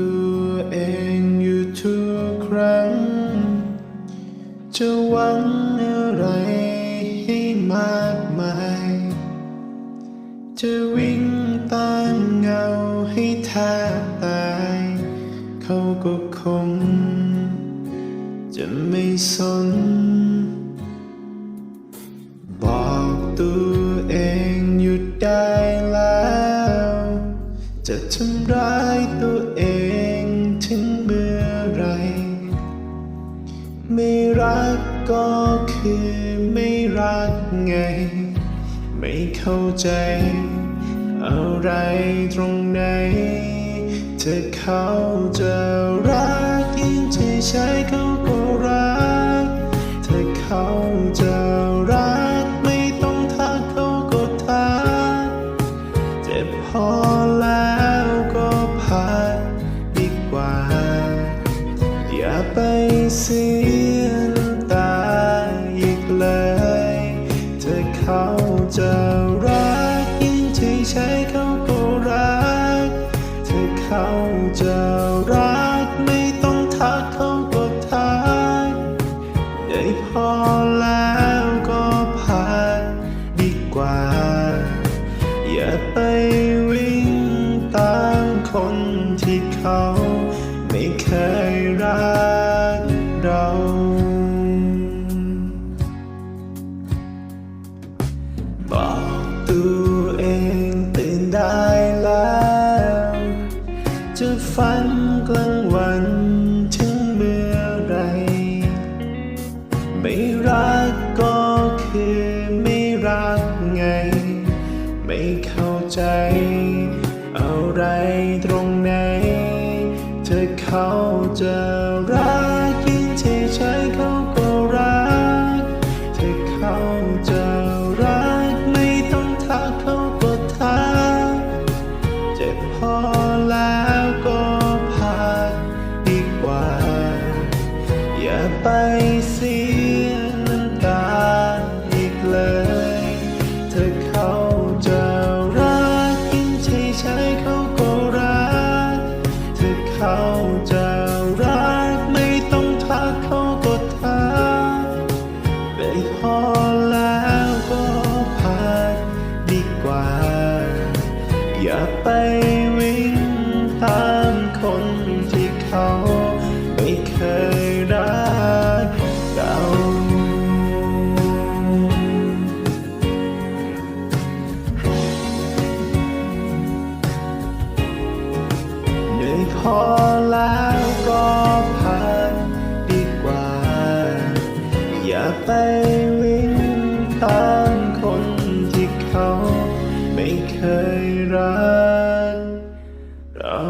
ตัวเองอยู่ทุกครั้ง จะหวังอะไรให้มากมาย จะวิ่งตามเงาให้แทบตาย เขาก็คง จะไม่สน บอกตัวเองหยุดได้แล้ว จะทำร้าย ไม่รักก็คือไม่รักไง ไม่เข้าใจ อะไรตรงไหนเธอเขาจะรักยิ่งที่ใช้เขาก็ ใช้เขาก็รักเธอเขาจะรักไม่ต้องทักเขาก็ทัก ได้พอแล้วก็พักดีกว่า อย่าไปวิ่งตามคนที่เขาไม่เคยรัก จะฝันกลางวันถึงเมื่อไร ไม่รักก็คือไม่รักไง ไม่เข้าใจ อะไรตรงไหน เธอเข้าใจ ได้พอแล้วก็พักดีกว่า อย่าไปวิ่งตามคนที่เขาไม่เคยรักเราเหนื่อยพอ เคยรักเรา